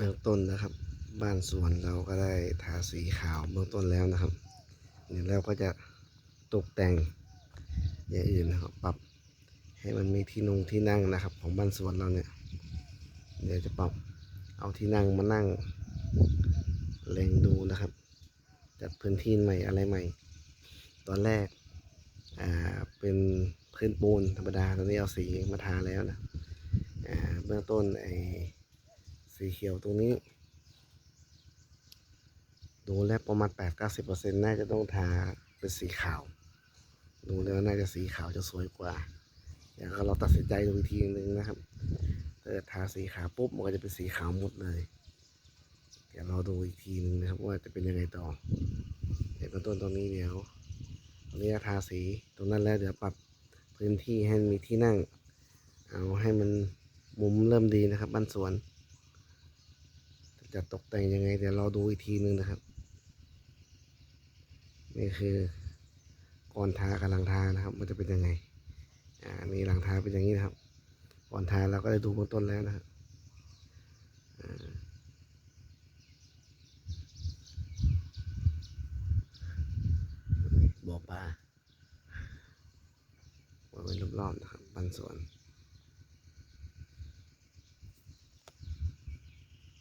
เบื้องต้นนะครับ บ้านสวนเราก็ได้ทาสีขาวเบื้องต้นแล้วนะครับเดี๋ยวเราก็จะตกแต่งอย่างอื่นนะครับ ปรับให้มันมีที่นงที่นั่งนะครับ ของบ้านสวนเราเนี่ย เดี๋ยวจะปรับเอาที่นั่งมานั่งเล็งดูนะครับ จัดพื้นที่ใหม่อะไรใหม่ ตอนแรกอ่าเป็นพื้นปูนธรรมดาตอนนี้เอาสีมาทาแล้วนะอ่าเบื้องต้นไอ สีเขียวตรงนี้ ดูแล้วประมาณ 8-90%น่าจะต้องทาเป็นสีขาว ดูแล้วน่าจะสีขาวจะสวยกว่าเดี๋ยวเราตัดสินใจดูอีกทีนึงนะครับถ้าทาสีขาวปุ๊บมันก็จะเป็นสีขาวหมดเลยเดี๋ยวเราดูอีกทีนึงนะครับว่าจะเป็นยังไงต่อเดี๋ยวเบื้องต้นตรงนี้เดี๋ยวตรงนี้ทาสีตรงนั้นแล้วเดี๋ยวปรับพื้นที่ให้มีที่นั่ง เอาให้มันมุมเริ่มดีนะครับบ้านสวน จะตกแต่งยังไง เดี๋ยวเราดูอีกทีนึงนะครับ นี่คือก่อนทากับหลังทานะครับ มันจะเป็นยังไง อ่านี่หลังทาเป็นอย่างนี้นะครับ ก่อนทาเราก็ได้ดูเบื้องต้นแล้วนะครับบ่อปลาไว้ไว้รอบๆนะครับบ้นสวน